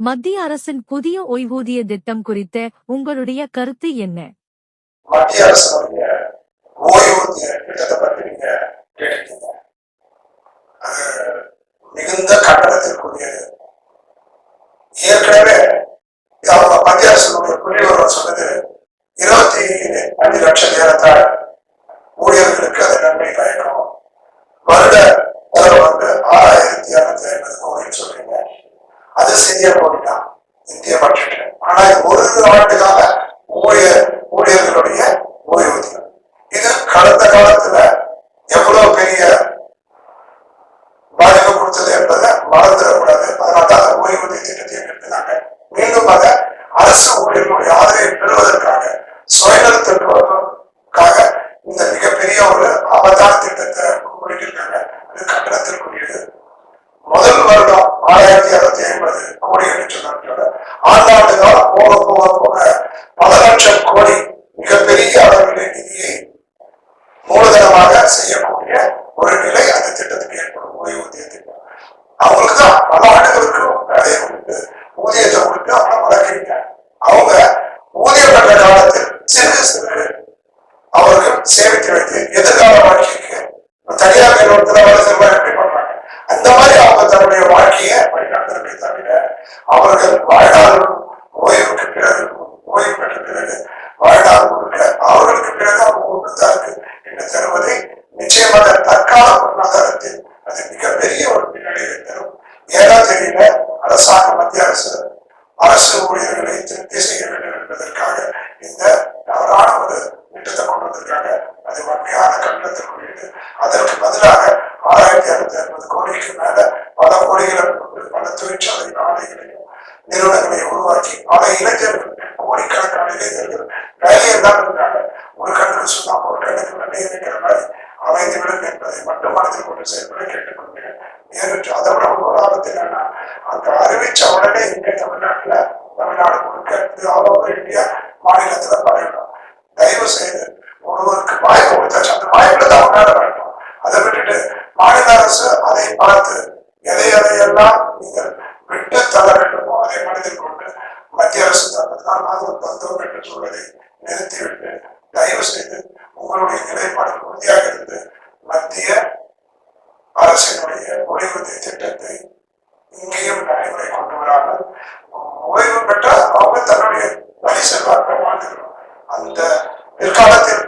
மத்திய அரசின் புதிய ஓய்வூதிய திட்டம் குறித்த உங்களுடைய கருத்து என்ன? மத்திய அரசுடைய ஓய்வூதிய திட்டத்தை பற்றி நீங்க கேட்டீங்க அது மிகுந்த கட்டணத்திற்குரியது ஏற்கனவே அவங்க மத்திய அரசுடைய புள்ளி சொன்னது இருபத்தி அஞ்சு லட்சம் நேரத்தால் ஊழியர்களுக்கு அது நன்மை பயக்கும். அது சரியா போட்டுட்டான் இந்திய பட்ஜெட் ஆனா ஒரு ஆண்டுகால ஊழிய ஊழியர்களுடைய ஓய்வூதியம். இது கடந்த காலத்துல எவ்வளவு பெரிய பாதிப்பு கொடுத்தது என்பதை மறந்துடக்கூடாது. அதனால தான் அந்த ஓய்வூதிய திட்டத்தை நிறுத்தினாங்க மீண்டும் அதை அரசு ஊழியர்களுடைய ஆதரவை பெறுவதற்காக சுயநலத்திற்காக இந்த மிகப்பெரிய ஒரு ஆபத்தான சிறப்பாக செய்யக்கூடிய ஒரு நிலை அந்த திட்டத்துக்கு ஏற்படும். ஓய்வூதிய திட்டம் அவங்களுக்கு தான் பல ஆண்டுகளுக்கு வேலையை கொடுத்து ஊதியத்தை கொடுத்து அவங்கள வளர்க்குறீங்க அவங்க ஊதியம் பெற்ற காலத்தில் சிறு சிறு அவர்கள் சேமித்து வைத்து எதிர்கால வாழ்க்கைக்கு தனியார் நிறுவனத்தில் வேலை செய்வாங்க எப்படி பண்றாங்க? அந்த மாதிரி அவங்க தன்னுடைய வாழ்க்கையை வழிநடத்தவே தவிர அவர்கள் வாழ்நாள் ஓய்வுக்கு பிறகு ஓய்வு பெற்ற பிறகு வாழ்நாள் முழுக்க அவர்களுக்கு பிறகு அவங்க ஒன்றுதான் என்று தருவதை நிச்சயமாக தற்கால பொருளாதாரத்தில் அது மிகப்பெரிய ஒரு பின்னடைவை தரும் ஏதோ தெரியல அரசாங்கம் மத்திய அரசு அரசு ஊழியர்களை திருப்தி செய்ய வேண்டும் என்பதற்காக இந்த தவறான ஒரு திட்டத்தை கொண்டு வந்திருக்காங்க அது வன்மையான கண்டனத்திற்குரியது அதற்கு பதிலாக ஆயிரத்தி அறுநூத்தி ஐம்பது கோடிக்கு மேல பல கோடிகளை கொண்டு பல தொழிற்சாலை ஆலைகளையும் நிறுவனங்களை உருவாக்கி பல இளைஞர்கள் கோடிக்கணக்கான இளைஞர்கள் வேலையில் தான் இருந்தாங்க ஒரு கண்ணுக்கு சொன்னா ஒரு கண்ணுக்கு வெள்ளையை வைக்கிற மாதிரி அமைந்து விடும் என்பதை மட்டும் மனதில் கொண்டு செயல்பட கேட்டுக்கொள்கிறேன் ஏனென்று அதை விட ஒரு ஆபத்து என்னன்னா அங்க அறிவிச்ச உடனே இங்கே தமிழ்நாட்டில் தமிழ்நாடு முழுக்க ஆல் ஓவர் இந்தியா மாநிலத்தில் பரவிடும் தயவு செய்து ஒருவருக்கு வாய்ப்பு கொடுத்தாச்சு அந்த வாய்ப்புல தான் கொண்டாட வேண்டும் அதை விட்டுட்டு மாநில அரசு அதை பார்த்து எதை எதையெல்லாம் நீங்கள் வெட்ட தர வேண்டுமோ அதை மனதில் கொண்டு மத்திய அரசு தரத்தான் நாங்கள் வந்தோம் என்று சொல்வதை நிறுத்திவிட்டு தயவு செய்து உங்களுடைய நிலைப்பாடு உறுதியாக இருந்து மத்திய அரசினுடைய ஓய்வூதிய திட்டத்தை இங்கேயும் நடைமுறை கொண்டு வராமல் ஓய்வு பெற்றால் அவங்க தன்னுடைய வழி செல்வார்கள் அந்த பிற்காலத்தில்